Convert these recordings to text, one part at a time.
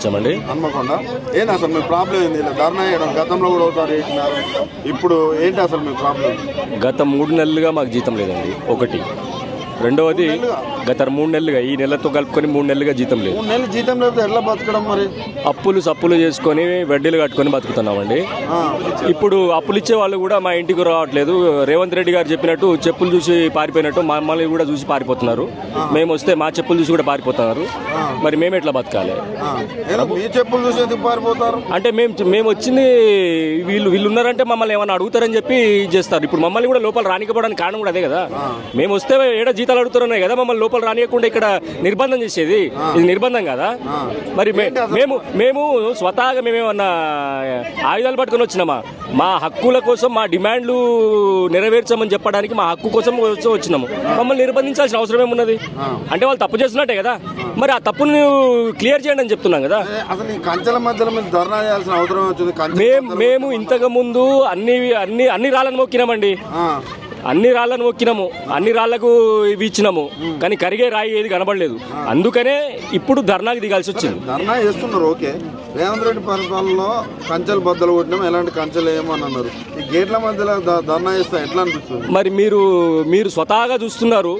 వచ్చామండి హన్మకొండ. ఏంటి అసలు మీ ప్రాబ్లం ఏంది? ఇలా ధర్నా చేయడం గతంలో కూడా ఒకసారి ఇప్పుడు ఏంటి అసలు మీ ప్రాబ్లం గత మూడు నెలలుగా మాకు జీతం లేదండి. ఒకటి. రెండవది గత మూడు నెలలుగా ఈ నెలతో కలుపుకొని మూడు నెలలుగా జీతం లేదు. మూడు నెలలు జీతం లేకపోతే ఎట్లా బతకడం మరి? అప్పులు సప్పులు చేసుకొని వడ్డీలు కట్టుకొని బతుకుతున్నామండి. ఇప్పుడు అప్పులు ఇచ్చే వాళ్ళు కూడా మా ఇంటికి రావట్లేదు. రేవంత్ రెడ్డి గారు చెప్పినట్టు చెప్పులు చూసి పారిపోయినట్టు మమ్మల్ని కూడా చూసి పారిపోతున్నారు. మేము వస్తే మా చెప్పులు చూసి కూడా పారిపోతున్నారు. మరి మేము ఎట్లా బతకాలి? మీ చెప్పులు చూసి పారిపోతారు? అంటే మేము మేము వచ్చింది వీళ్ళు వీళ్ళు ఉన్నారంటే మమ్మల్ని ఏమన్నా అడుగుతారని చెప్పి చేస్తారు. ఇప్పుడు మమ్మల్ని కూడా లోపల రానికపోవడానికి కారణం కూడా అదే కదా. మేము వస్తే ఏడ జీతాలు అడుగుతున్నాయి కదా మమ్మల్ని లోపల రానియకుండా ఇక్కడ నిర్బంధం చేసేది? ఇది నిర్బంధం కదా? మరి మేము మేము స్వతహాగా మేమేమన్నా ఆయుధాలు పట్టుకొని వచ్చినామా? మా హక్కుల కోసం మా డిమాండ్లు నెరవేర్చమని చెప్పడానికి మా హక్కు కోసం వచ్చి- వచ్చినాము. మమ్మల్ని నిర్బంధించాల్సిన అవసరం ఏమున్నది? అంటే వాళ్ళు తప్పు చేస్తున్నట్టే కదా? మరి ఆ తప్పును క్లియర్ చేయండి అని చెప్తున్నాం కదా? ఏ, అసలు ఈ కంచెల మధ్యలో మీరు ధర్నా చేయాల్సిన అవసరం వచ్చింది? కంచెల మేము మేము ఇంతకు ముందు అన్ని అన్ని అన్ని రాళ్ళను మొక్కినామండి. అన్ని రాళ్ళను మొక్కినాము అన్ని రాళ్ళకు ఇవి ఇచ్చినాము కానీ కరిగే రాయి ఏది కనబడలేదు. అందుకనే ఇప్పుడు ధర్నాకి దిగాల్సి వచ్చింది. ధర్నా చేస్తున్నారు ఓకే. రేవంత్ రెడ్డి పరిపాలనలో కంచెలు బద్దలు కొట్టినాం ఎలాంటి కంచెలు ఏమని అన్నారు. ఈ గేట్ల మధ్యలో ధర్నా చేస్తే ఎట్లా అనిపిస్తుంది? మరి మీరు మీరు స్వతహాగా చూస్తున్నారు.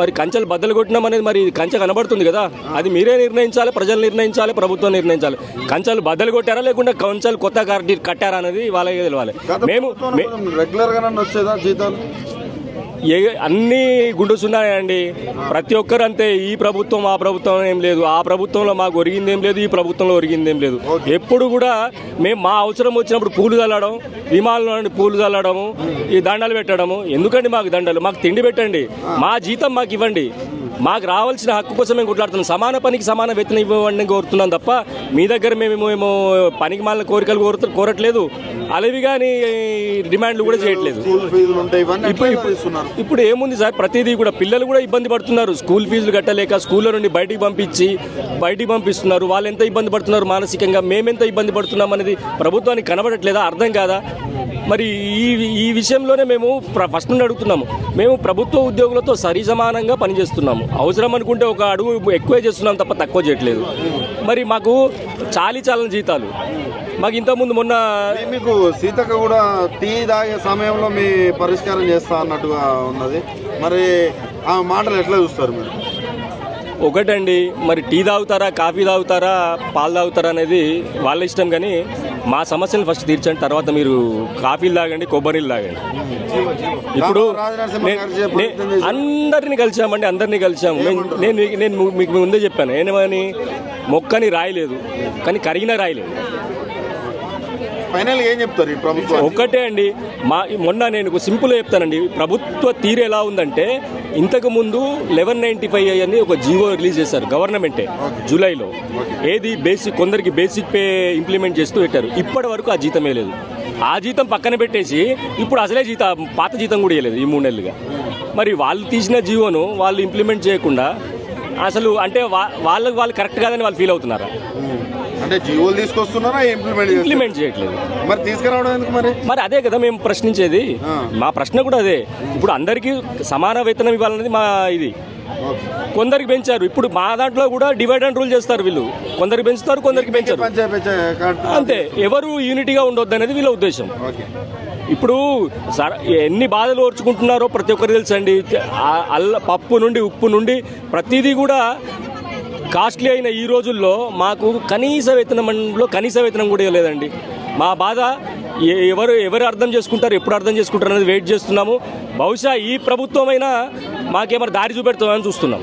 మరి కంచెలు బద్దలు కొట్టినాం అనేది మరి కంచె కనబడుతుంది కదా? అది మీరే నిర్ణయించాలి ప్రజలు నిర్ణయించాలి ప్రభుత్వం నిర్ణయించాలి. కంచెలు బద్దలు కొట్టారా లేకుంటే కంచెలు కొత్త కట్టి కట్టారా అనేది వాళ్ళకి తెలవాలి గత మేము రెగ్యులర్గా వచ్చేదా జీతాలు? ఏ అన్ని గుండెస్ ఉన్నాయండి. ప్రతి ఒక్కరు అంతే ఈ ప్రభుత్వం ఆ ప్రభుత్వం ఏం లేదు. ఆ ప్రభుత్వంలో మాకు ఒరిగింది ఏం లేదు ఈ ప్రభుత్వంలో ఒరిగింది ఏం లేదు. ఎప్పుడు కూడా మేము మా అవసరం వచ్చినప్పుడు పూలు చల్లడం విమానంలో పూలు చల్లడము ఈ దండలు పెట్టడము ఎందుకండి మాకు దండలు? మాకు తిండి పెట్టండి. మా జీతం మాకు ఇవ్వండి. మాకు రావాల్సిన హక్కు కోసం మేము కొట్లాడుతున్నాం. సమాన పనికి సమాన వేతనం ఇవ్వండి కోరుతున్నాం తప్ప మీ దగ్గర మేము ఏమో పనికి మాలిన కోరికలు కోరుతూ కోరట్లేదు. అలవి కానీ డిమాండ్లు కూడా చేయట్లేదు. ఇప్పుడు ఏముంది సార్? ప్రతిదీ కూడా పిల్లలు కూడా ఇబ్బంది పడుతున్నారు. స్కూల్ ఫీజులు కట్టలేక స్కూల్లో నుండి బయటికి పంపించి బయటికి పంపిస్తున్నారు. వాళ్ళు ఎంత ఇబ్బంది పడుతున్నారు మానసికంగా? మేమెంత ఇబ్బంది పడుతున్నాం అనేది ప్రభుత్వానికి కనబడట్లేదా? అర్థం కాదా? మరి ఈ ఈ విషయంలోనే మేము ఫస్ట్ నుండి అడుగుతున్నాము. మేము ప్రభుత్వ ఉద్యోగులతో సరి సమానంగా పనిచేస్తున్నాము. అవసరం అనుకుంటే ఒక అడుగు ఎక్కువే చేస్తున్నాం తప్ప తక్కువ చేయట్లేదు. మరి మాకు చాలీ చాలని జీతాలు. మాకు ఇంతకుముందు మొన్న మీకు సీతక్క కూడా టీ తాగే సమయంలో మీ పరిష్కారం చేస్తా అన్నట్టుగా ఉన్నది. మరి ఆ మాటలు ఎట్లా చూస్తారు మీరు? ఒకటండి మరి టీ తాగుతారా కాఫీ తాగుతారా పాలు తాగుతారా అనేది వాళ్ళ ఇష్టం కానీ మా సమస్యను ఫస్ట్ తీర్చండి తర్వాత మీరు కాఫీలు తాగండి కొబ్బరిలు తాగండి. ఇప్పుడు. అందరిని కలిసామండి అందరినీ కలిసాము నేను నేను మీకు- ముందే చెప్పాను ఏమని? మొక్కని రాయలేదు కానీ కరిగిన రాయలేదు. ఫైనల్ ఏం చెప్తారు ఒకటే అండి మా మొన్న నేను సింపుల్ చెప్తానండి. ప్రభుత్వ తీరు ఎలా ఉందంటే ఇంతకు ముందు లెవెన్ నైన్టీ ఫైవ్ అని ఒక జీవో రిలీజ్ చేశారు గవర్నమెంటే జూలైలో. ఏది బేసిక్ కొందరికి బేసిక్ పే ఇంప్లిమెంట్ చేస్తూ పెట్టారు. ఇప్పటి వరకు ఆ జీతమే లేదు. ఆ జీతం పక్కన పెట్టేసి ఇప్పుడు అసలే జీత పాత జీతం కూడా ఇవ్వలేదు ఈ మూడు నెలలుగా. మరి వాళ్ళు తీసిన జీవోను వాళ్ళు ఇంప్లిమెంట్ చేయకుండా అసలు అంటే వా- వాళ్ళకి వాళ్ళు కరెక్ట్ కాదని వాళ్ళు ఫీల్ అవుతున్నారా? అంటే జీవోలు తీసుకొస్తున్నారా ఇంప్లిమెంట్ ఇంప్లిమెంట్ చేయట్లేదు. మరి తీసుకురావడం ఎందుకు మరి? మరి అదే కదా మేము ప్రశ్నించేది. మా ప్రశ్న కూడా అదే. ఇప్పుడు అందరికీ సమాన వేతనం ఇవ్వాలనేది మా ఇది. కొందరికి పెంచారు. ఇప్పుడు మా దాంట్లో కూడా డివైడ్ అండ్ రూల్ చేస్తారు వీళ్ళు. కొందరికి పెంచుతారు కొందరికి పెంచారు. అంతే. ఎవరు యూనిటీగా ఉండొద్దు అనేది వీళ్ళ ఉద్దేశం. ఇప్పుడు ఎన్ని బాధలు ఓర్చుకుంటున్నారో ప్రతి ఒక్కరు తెలుసండి. అల్ల పప్పు నుండి ఉప్పు నుండి ప్రతిదీ కూడా కాస్ట్లీ అయిన ఈ రోజుల్లో మాకు కనీస వేతనంలో కనీస వేతనం కూడా లేదండి మా బాధ ఎవరు ఎవరు అర్థం చేసుకుంటారు ఎప్పుడు అర్థం చేసుకుంటారు అనేది వెయిట్ చేస్తున్నాము. బహుశా ఈ ప్రభుత్వమైనా మాకేమైనా దారి చూపెడుతుందని చూస్తున్నాం.